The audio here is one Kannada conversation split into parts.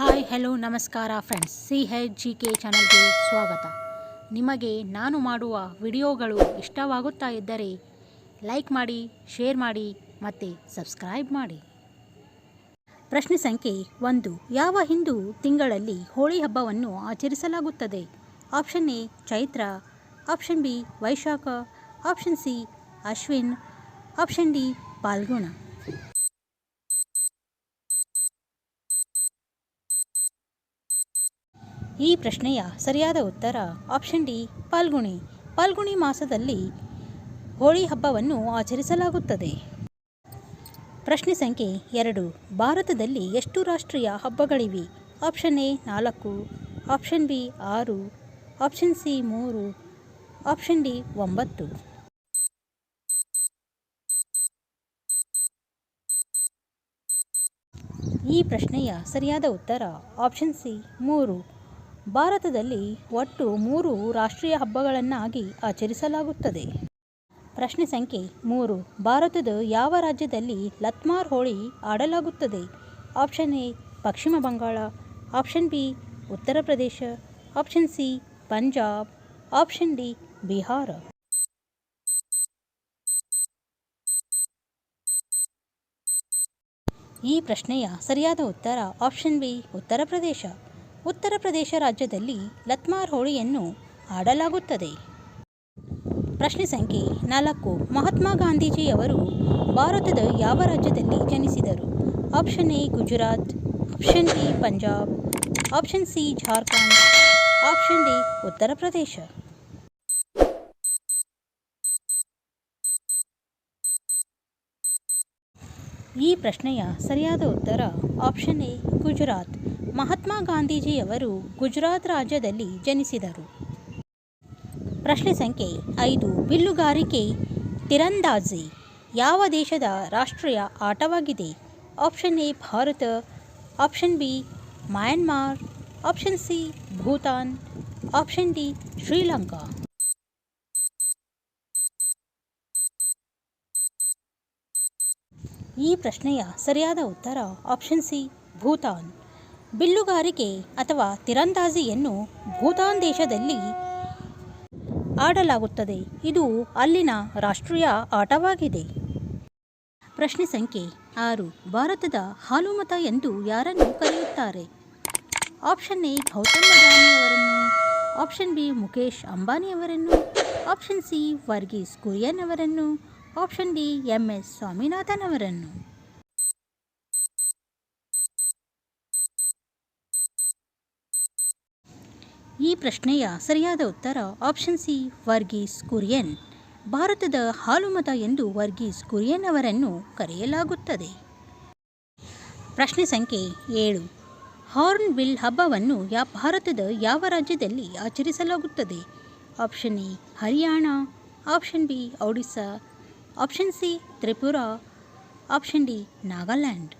ಹಾಯ್ ಹೆಲೋ ನಮಸ್ಕಾರ friends C H G K ಚಾನಲ್ಗೆ ಸ್ವಾಗತ. ನಿಮಗೆ ನಾನು ಮಾಡುವ ವಿಡಿಯೋಗಳು ಇಷ್ಟವಾಗುತ್ತಾ ಇದ್ದರೆ ಲೈಕ್ ಮಾಡಿ ಶೇರ್ ಮಾಡಿ ಮತ್ತು ಸಬ್ಸ್ಕ್ರೈಬ್ ಮಾಡಿ. ಪ್ರಶ್ನೆ ಸಂಖ್ಯೆ ಒಂದು. ಯಾವ ಹಿಂದೂ ತಿಂಗಳಲ್ಲಿ ಹೋಳಿ ಹಬ್ಬವನ್ನು ಆಚರಿಸಲಾಗುತ್ತದೆ? Option A, Chaitra. Option B, Vaishakha. Option C, Ashwin. Option D, Phalguna. ಈ ಪ್ರಶ್ನೆಯ ಸರಿಯಾದ ಉತ್ತರ ಆಪ್ಷನ್ ಡಿ, ಪಾಲ್ಗುಣಿ. ಪಾಲ್ಗುಣಿ ಮಾಸದಲ್ಲಿ ಹೋಳಿ ಹಬ್ಬವನ್ನು ಆಚರಿಸಲಾಗುತ್ತದೆ. ಪ್ರಶ್ನೆ ಸಂಖ್ಯೆ ಎರಡು, ಭಾರತದಲ್ಲಿ ಎಷ್ಟು ರಾಷ್ಟ್ರೀಯ ಹಬ್ಬಗಳಿವೆ? ಆಪ್ಷನ್ ಎ, ನಾಲ್ಕು. ಆಪ್ಷನ್ ಬಿ, ಆರು. ಆಪ್ಷನ್ ಸಿ, ಮೂರು. ಆಪ್ಷನ್ ಡಿ, ಒಂಬತ್ತು. ಈ ಪ್ರಶ್ನೆಯ ಸರಿಯಾದ ಉತ್ತರ ಆಪ್ಷನ್ ಸಿ, ಮೂರು. ಭಾರತದಲ್ಲಿ ಒಟ್ಟು ಮೂರು ರಾಷ್ಟ್ರೀಯ ಹಬ್ಬಗಳನ್ನಾಗಿ ಆಚರಿಸಲಾಗುತ್ತದೆ. ಪ್ರಶ್ನೆ ಸಂಖ್ಯೆ ಮೂರು. ಭಾರತದ ಯಾವ ರಾಜ್ಯದಲ್ಲಿ ಲತ್ಮಾರ್ ಹೋಳಿ ಆಡಲಾಗುತ್ತದೆ? ಆಪ್ಷನ್ ಎ, ಪಶ್ಚಿಮ Bangala, option B, Uttar Pradesh, option C, Punjab, option D, Bihar. ಈ ಪ್ರಶ್ನೆಯ ಸರಿಯಾದ ಉತ್ತರ ಆಪ್ಷನ್ ಬಿ, ಉತ್ತರ ಪ್ರದೇಶ. ಉತ್ತರ ಪ್ರದೇಶ ರಾಜ್ಯದಲ್ಲಿ ಲತ್ಮಾರ್ ಹೋಳಿಯನ್ನು ಆಡಲಾಗುತ್ತದೆ. ಪ್ರಶ್ನೆ ಸಂಖ್ಯೆ ನಾಲ್ಕು. ಮಹಾತ್ಮ ಗಾಂಧೀಜಿಯವರು ಭಾರತದ ಯಾವ ರಾಜ್ಯದಲ್ಲಿ ಜನಿಸಿದರು? Option A Gujarat, option B Punjab, option C Jharkhand, option D Uttar Pradesh. ಈ ಪ್ರಶ್ನೆಯ ಸರಿಯಾದ ಉತ್ತರ ಆಪ್ಷನ್ ಎ ಗುಜರಾತ್. ಮಹಾತ್ಮ ಗಾಂಧೀಜಿಯವರು ಗುಜರಾತ್ ರಾಜ್ಯದಲ್ಲಿ ಜನಿಸಿದರು. ಪ್ರಶ್ನೆ ಸಂಖ್ಯೆ ಐದು, ಬಿಲ್ಲುಗಾರಿಕೆ ತಿರಂದಾಜಿ. ಯಾವ ದೇಶದ ರಾಷ್ಟ್ರೀಯ ಆಟವಾಗಿದೆ? Option A Bharat. Option B Myanmar option C Bhutan. Option D Sri Lanka. ಈ ಪ್ರಶ್ನೆಯ ಸರಿಯಾದ ಉತ್ತರ ಆಪ್ಷನ್ ಸಿ ಭೂತಾನ್. ಬಿಲ್ಲುಗಾರಿಕೆ ಅಥವಾ ತಿರಂದಾಜಿಯನ್ನು ಭೂತಾನ್ ದೇಶದಲ್ಲಿ ಆಡಲಾಗುತ್ತದೆ. ಇದು ಅಲ್ಲಿನ ರಾಷ್ಟ್ರೀಯ ಆಟವಾಗಿದೆ. ಪ್ರಶ್ನೆ ಸಂಖ್ಯೆ ಆರು, ಭಾರತದ ಹಾಲುಮತ ಎಂದು ಯಾರನ್ನು ಕರೆಯುತ್ತಾರೆ? ಆಪ್ಷನ್ ಎ ಗೌತಮ್ ಅದಾನಿಯವರನ್ನು ಆಪ್ಷನ್ ಬಿ ಮುಖೇಶ್ ಅಂಬಾನಿಯವರನ್ನು ಆಪ್ಷನ್ ಸಿ ವರ್ಗೀಸ್ ಕುರಿಯನ್ ಅವರನ್ನು. Option D M S Swaminathan ಅವರನ್ನು ಈ ಪ್ರಶ್ನೆಯ ಸರಿಯಾದ ಉತ್ತರ ಆಪ್ಷನ್ ಸಿ ವರ್ಗೀಸ್ ಕುರಿಯನ್. ಭಾರತದ ಹಾಲುಮತ ಎಂದು ವರ್ಗೀಸ್ ಕುರಿಯನ್ ಅವರನ್ನು ಕರೆಯಲಾಗುತ್ತದೆ. ಪ್ರಶ್ನೆ ಸಂಖ್ಯೆ ಏಳು. ಹಾರ್ನ್ ಬಿಲ್ ಹಬ್ಬವನ್ನು ಯಾ, ಭಾರತದ ಯಾವ ರಾಜ್ಯದಲ್ಲಿ ಆಚರಿಸಲಾಗುತ್ತದೆ? Option A Haryana. Option B Odisha option C Tripura option D Nagaland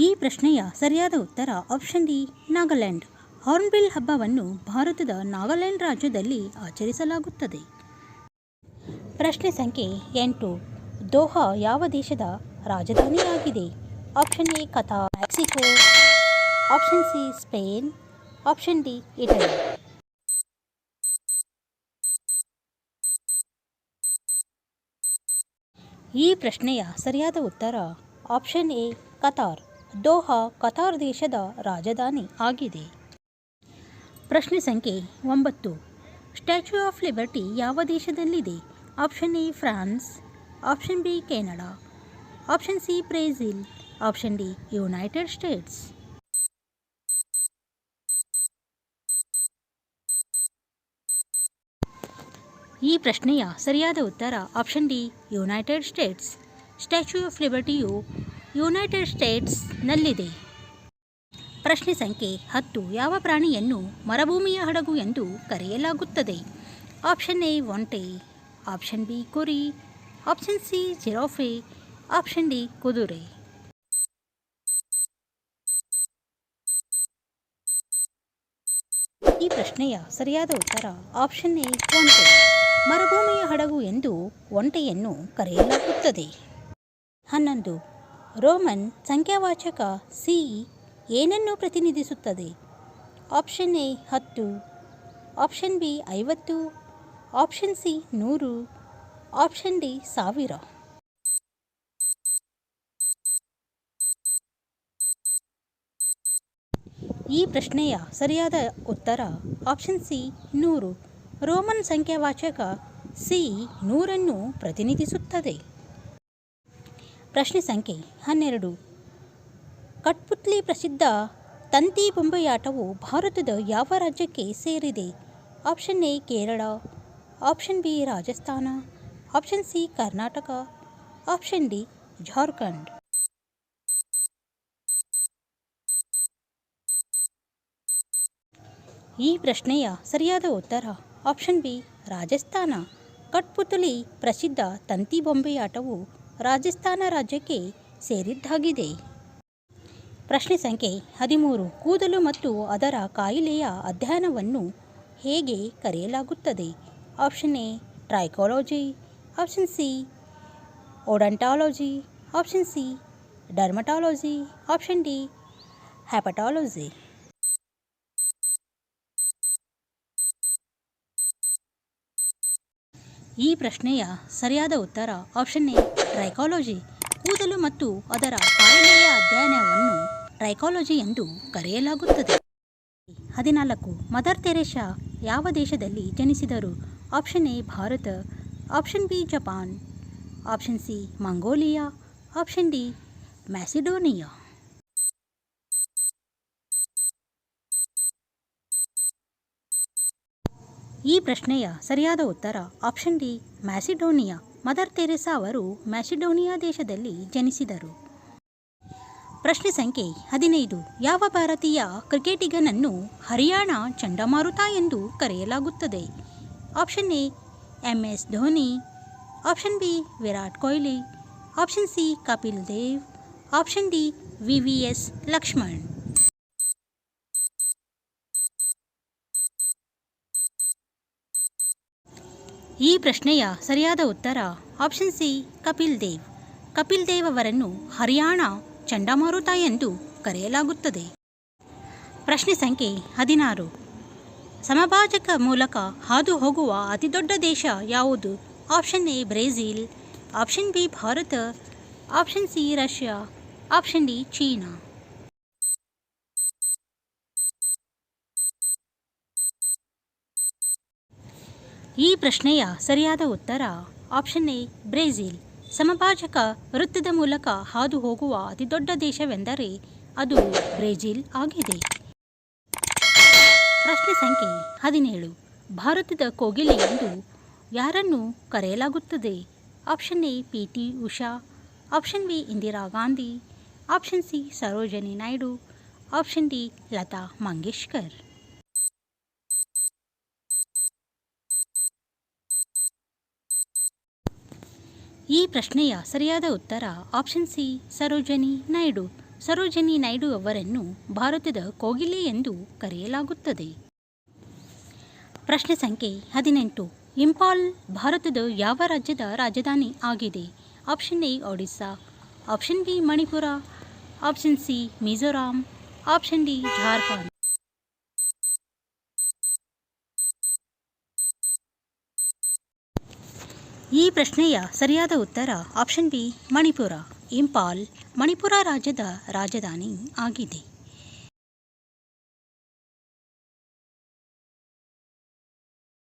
ಈ ಪ್ರಶ್ನೆಯ ಸರಿಯಾದ ಉತ್ತರ ಆಪ್ಷನ್ ಡಿ ನಾಗಾಲ್ಯಾಂಡ್ ಹಾರ್ನ್ಬಿಲ್ ಹಬ್ಬವನ್ನು ಭಾರತದ ನಾಗಾಲ್ಯಾಂಡ್ ರಾಜ್ಯದಲ್ಲಿ ಆಚರಿಸಲಾಗುತ್ತದೆ. ಪ್ರಶ್ನೆ ಸಂಖ್ಯೆ ಎಂಟು. ದೋಹಾ ಯಾವ ದೇಶದ ರಾಜಧಾನಿಯಾಗಿದೆ? Option A Qatar Mexico option C Spain option D Italy ಈ ಪ್ರಶ್ನೆಯ ಸರಿಯಾದ ಉತ್ತರ option A Qatar Doha Qatar ದೇಶದ ರಾಜಧಾನಿ ಆಗಿದೆ. ಪ್ರಶ್ನೆ ಸಂಖ್ಯೆ ಒಂಬತ್ತು. ಸ್ಟ್ಯಾಚ್ಯೂ ಆಫ್ ಲಿಬರ್ಟಿ ಯಾವ ದೇಶದಲ್ಲಿದೆ? Option A France option B Canada option C Brazil option D United States ಈ ಪ್ರಶ್ನೆಯ ಸರಿಯಾದ ಉತ್ತರ option D United States statue of ಲಿಬರ್ಟಿಯು United ಸ್ಟೇಟ್ಸ್ನಲ್ಲಿದೆ ಪ್ರಶ್ನೆ ಸಂಖ್ಯೆ ಹತ್ತು, ಯಾವ ಪ್ರಾಣಿಯನ್ನು ಮರಭೂಮಿಯ ಹಡಗು ಎಂದು ಕರೆಯಲಾಗುತ್ತದೆ? ಆಪ್ಷನ್ ಎ ಒಂಟೆ. ಆಪ್ಷನ್ ಬಿ ಕುರಿ. Option C giraffe. Option D ಕುದುರೆ. ಈ ಪ್ರಶ್ನೆಯ ಸರಿಯಾದ ಉತ್ತರ ಆಪ್ಷನ್ ಎ ಒಂಟೆ. ಮರುಭೂಮಿಯ ಹಡಗು ಎಂದು ಒಂಟೆಯನ್ನು ಕರೆಯಲಾಗುತ್ತದೆ. ಹನ್ನೊಂದು. ರೋಮನ್ ಸಂಖ್ಯಾವಾಚಕ ಸಿ ಏನನ್ನು ಪ್ರತಿನಿಧಿಸುತ್ತದೆ? ಆಪ್ಷನ್ ಎ ಹತ್ತು. ಆಪ್ಷನ್ ಬಿ ಐವತ್ತು. ಆಪ್ಷನ್ ಸಿ ನೂರು. ಆಪ್ಷನ್ ಡಿ ಸಾವಿರ. ಈ ಪ್ರಶ್ನೆಯ ಸರಿಯಾದ ಉತ್ತರ ಆಪ್ಷನ್ ಸಿ ನೂರು. ರೋಮನ್ ಸಂಖ್ಯಾವಾಚಕ ಸಿ ನೂರನ್ನು ಪ್ರತಿನಿಧಿಸುತ್ತದೆ. ಪ್ರಶ್ನೆ ಸಂಖ್ಯೆ ಹನ್ನೆರಡು. ಕಟ್ಪುತ್ಲಿ ಪ್ರಸಿದ್ಧ ತಂತಿ ಬೊಂಬೆಯಾಟವು ಭಾರತದ ಯಾವ ರಾಜ್ಯಕ್ಕೆ ಸೇರಿದೆ? Option A Kerala, option B Rajasthan, option C Karnataka, option D Jharkhand. ಈ ಪ್ರಶ್ನೆಯ ಸರಿಯಾದ ಉತ್ತರ ಆಪ್ಷನ್ ಬಿ, ರಾಜಸ್ಥಾನ. ಕಟ್ಪುತಲಿ ಪ್ರಸಿದ್ಧ ತಂತಿ ಬೊಂಬೆಯಾಟವು ರಾಜಸ್ಥಾನ ರಾಜ್ಯಕ್ಕೆ ಸೇರಿದ್ದಾಗಿದೆ. ಪ್ರಶ್ನೆ ಸಂಖ್ಯೆ ಹದಿಮೂರು, ಕೂದಲು ಮತ್ತು ಅದರ ಕಾಯಿಲೆಯ ಅಧ್ಯಯನವನ್ನು ಹೇಗೆ ಕರೆಯಲಾಗುತ್ತದೆ? Option A, trichology. Option C odontology option C, dermatology. Option D, hepatology. ಈ ಪ್ರಶ್ನೆಯ ಸರಿಯಾದ ಉತ್ತರ ಆಪ್ಷನ್ ಎ ಟ್ರೈಕಾಲಜಿ ಕೂದಲು ಮತ್ತು ಅದರ ಕಾಯಿಲೆಯ ಅಧ್ಯಯನವನ್ನು ಟ್ರೈಕಾಲಜಿ ಎಂದು ಕರೆಯಲಾಗುತ್ತದೆ. ಹದಿನಾಲ್ಕು, ಮದರ್ ತೆರೇಸಾ ಯಾವ ದೇಶದಲ್ಲಿ ಜನಿಸಿದರು? Option A, Bharat. Option B, Japan. Option C, Mongolia. Option D, Macedonia. ಈ ಪ್ರಶ್ನೆಯ ಸರಿಯಾದ ಉತ್ತರ option D, Macedonia. Mother Teresa ಅವರು ಮ್ಯಾಸಿಡೋನಿಯಾ ದೇಶದಲ್ಲಿ ಜನಿಸಿದರು. ಪ್ರಶ್ನೆ ಸಂಖ್ಯೆ ಹದಿನೈದು. ಯಾವ ಭಾರತೀಯ ಕ್ರಿಕೆಟಿಗನನ್ನು ಹರಿಯಾಣ ಚಂಡಮಾರುತ ಎಂದು ಕರೆಯಲಾಗುತ್ತದೆ? Option A, M S Dhoni. Option B, Virat Kohli. Option C, Kapil Dev. Option D, V V S Laxman. ಈ ಪ್ರಶ್ನೆಯ ಸರಿಯಾದ ಉತ್ತರ ಆಪ್ಷನ್ ಸಿ ಕಪಿಲ್ ದೇವ್. ಕಪಿಲ್ ದೇವ್ ಅವರನ್ನು ಹರಿಯಾಣ ಚಂಡಮಾರುತ ಎಂದು ಕರೆಯಲಾಗುತ್ತದೆ. ಪ್ರಶ್ನೆ ಸಂಖ್ಯೆ ಹದಿನಾರು. ಸಮಭಾಜಕ ಮೂಲಕ ಹಾದು ಹೋಗುವ ಅತಿದೊಡ್ಡ ದೇಶ ಯಾವುದು? Option A Brazil. Option B Bharat. Option C Russia. Option D China. ಈ ಪ್ರಶ್ನೆಯ ಸರಿಯಾದ ಉತ್ತರ ಆಪ್ಷನ್ ಎ, ಬ್ರೆಜಿಲ್. ಸಮಭಾಜಕ ವೃತ್ತದ ಮೂಲಕ ಹಾದು ಹೋಗುವ ಅತಿದೊಡ್ಡ ದೇಶವೆಂದರೆ ಅದು ಬ್ರೆಜಿಲ್ ಆಗಿದೆ. ಪ್ರಶ್ನೆ ಸಂಖ್ಯೆ ಹದಿನೇಳು. ಭಾರತದ ಕೋಗಿಲೆ ಎಂದು ಯಾರನ್ನು ಕರೆಯಲಾಗುತ್ತದೆ? Option A, P T Usha. Option B, Indira Gandhi. Option C, Sarojini Naidu. Option D, Lata Mangeshkar. ಈ ಪ್ರಶ್ನೆಯ ಸರಿಯಾದ ಉತ್ತರ ಆಪ್ಷನ್ ಸಿ ಸರೋಜಿನಿ ನಾಯ್ಡು. ಸರೋಜಿನಿ ನಾಯ್ಡು ಅವರನ್ನು ಭಾರತದ ಕೋಗಿಲೆ ಎಂದು ಕರೆಯಲಾಗುತ್ತದೆ. ಪ್ರಶ್ನೆ ಸಂಖ್ಯೆ ಹದಿನೆಂಟು. ಇಂಪಾಲ್ ಭಾರತದ ಯಾವ ರಾಜ್ಯದ ರಾಜಧಾನಿ ಆಗಿದೆ? Option A Odisha. Option B Manipur. Option C Mizoram. Option D Jharkhand. ಈ ಪ್ರಶ್ನೆಯ ಸರಿಯಾದ ಉತ್ತರ ಆಪ್ಷನ್ ಬಿ ಮಣಿಪುರ. ಇಂಪಾಲ್ ಮಣಿಪುರ ರಾಜ್ಯದ ರಾಜಧಾನಿ ಆಗಿದೆ.